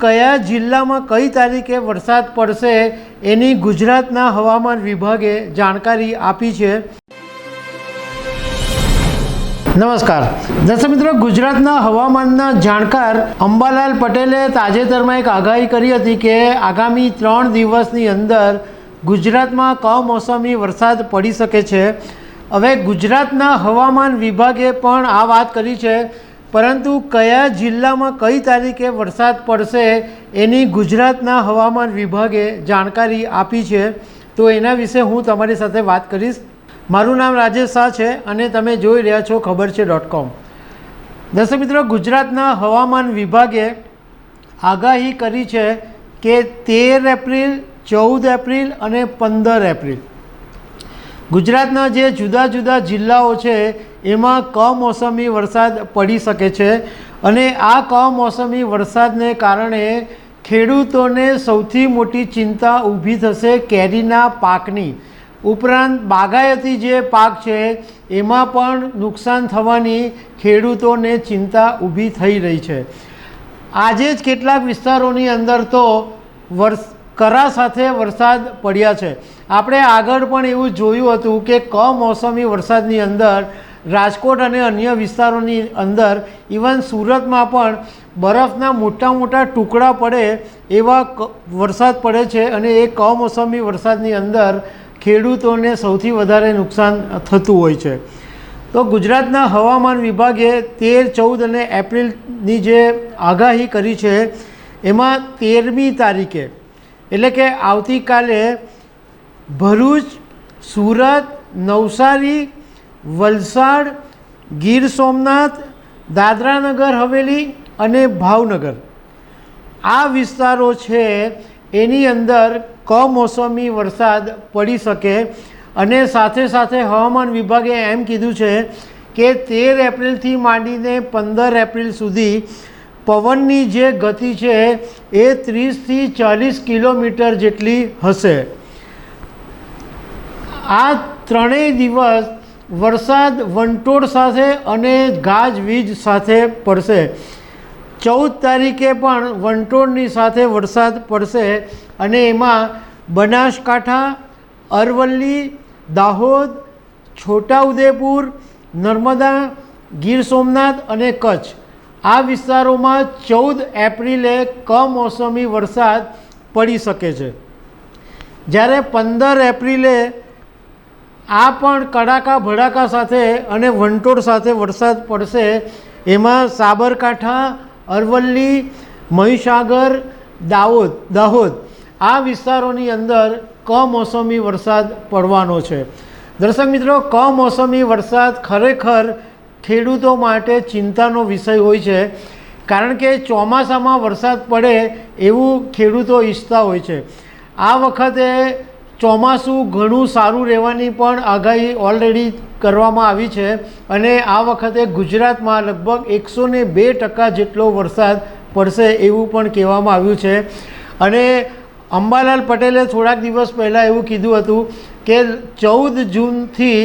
કયા જિલ્લામાં કઈ તારીખે વરસાદ પડશે એની ગુજરાતના હવામાન વિભાગે જાણકારી આપી છે. નમસ્કાર. દર્શક મિત્રો, ગુજરાતના હવામાનના જાણકાર અંબાલાલ પટેલે તાજેતરમાં એક આગાહી કરી હતી કે આગામી ત્રણ દિવસની અંદર ગુજરાતમાં કમોસમી વરસાદ પડી શકે છે. હવે ગુજરાતના હવામાન વિભાગે પણ આ વાત કરી છે. પરંતુ કયા જિલ્લામાં કઈ તારીખે વરસાદ પડશે એની ગુજરાતના હવામાન વિભાગે જાણકારી આપી છે. તો એના વિશે હું તમારી સાથે વાત કરીશ. મારું નામ રાજેશ શાહ છે અને તમે જોઈ રહ્યા છો ખબર છે ડોટ કોમ. દર્શક મિત્રો, ગુજરાતના હવામાન વિભાગે આગાહી કરી છે કે તેર એપ્રિલ, ચૌદ એપ્રિલ અને પંદર એપ્રિલ. ગુજરાતના જે જુદા જુદા જિલ્લાઓ છે એમાં કમોસમી વરસાદ પડી શકે છે અને આ કમોસમી વરસાદને કારણે ખેડૂતોને સૌથી મોટી ચિંતા ઊભી થશે કેરીના પાકની. ઉપરાંત બાગાયતી જે પાક છે, એમાં પણ નુકસાન થવાની ખેડૂતોને ચિંતા ઊભી થઈ રહી છે. આજે જ કેટલાક વિસ્તારોની અંદર તો વર્ષ કરા સાથે વરસાદ પડ્યા છે. આપણે આગળ પણ એવું જોયું હતું કે કમોસમી વરસાદની અંદર રાજકોટ અને અન્ય વિસ્તારોની અંદર ઇવન સુરતમાં પણ બરફના મોટા મોટા ટુકડા પડે એવા વરસાદ પડે છે અને એ કમોસમી વરસાદની અંદર ખેડૂતોને સૌથી વધારે નુકસાન થતું હોય છે. તો ગુજરાતના હવામાન વિભાગે તેર, ચૌદ અને એપ્રિલની જે આગાહી કરી છે, એમાં તેરમી તારીખે, એટલે કે આવતીકાલે ભરૂચ, સુરત, નવસારી વલસાડ, ગીર સોમનાથ, દાદરાનગર, હવેલી અને ભાવનગર. આ વિસ્તારો છે, એની અંદર કમોસમી વરસાદ પડી શકે અને સાથે સાથે હવામાન વિભાગે એમ કીધું છે કે તેર એપ્રિલથી માંડીને પંદર એપ્રિલ સુધી પવનની જે ગતિ છે, એ ત્રીસથી ચાલીસ કિલોમીટર જેટલી હશે. આ ત્રણેય દિવસ વરસાદ વંટોળ સાથે અને ગાજવીજ સાથે પડશે. ચૌદ તારીખે પણ વંટોળની સાથે વરસાદ પડશે અને એમાં બનાસકાંઠા, અરવલ્લી, દાહોદ, છોટાઉદેપુર, નર્મદા, ગીર સોમનાથ અને કચ્છ. આ વિસ્તારોમાં ચૌદ એપ્રિલે કમોસમી વરસાદ પડી શકે છે. જ્યારે પંદર એપ્રિલે આ પણ કડાકા ભડાકા સાથે અને વંટોળ સાથે વરસાદ પડશે. એમાં સાબરકાંઠા, અરવલ્લી, મહીસાગર, દાહોદ દાહોદ આ વિસ્તારોની અંદર કમોસમી વરસાદ પડવાનો છે. દર્શક મિત્રો, કમોસમી વરસાદ ખરેખર ખેડૂતો માટે ચિંતાનો વિષય હોય છે. કારણ કે ચોમાસામાં વરસાદ પડે એવું ખેડૂતો ઈચ્છતા હોય છે. આ વખતે ચોમાસું ઘણું સારું રહેવાની પણ આગાહી ઓલરેડી કરવામાં આવી છે અને આ વખતે ગુજરાતમાં લગભગ એકસો ને બે ટકા જેટલો વરસાદ પડશે એવું પણ કહેવામાં આવ્યું છે. અને અંબાલાલ પટેલે થોડાક દિવસ પહેલાં એવું કીધું હતું કે ચૌદ જૂનથી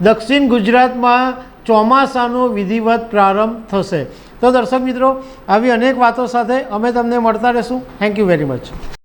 દક્ષિણ ગુજરાતમાં ચોમાસાનો વિધિવત પ્રારંભ થશે. તો દર્શક મિત્રો, આવી અનેક વાતો સાથે અમે તમને મળતા રહીશું. Thank you very much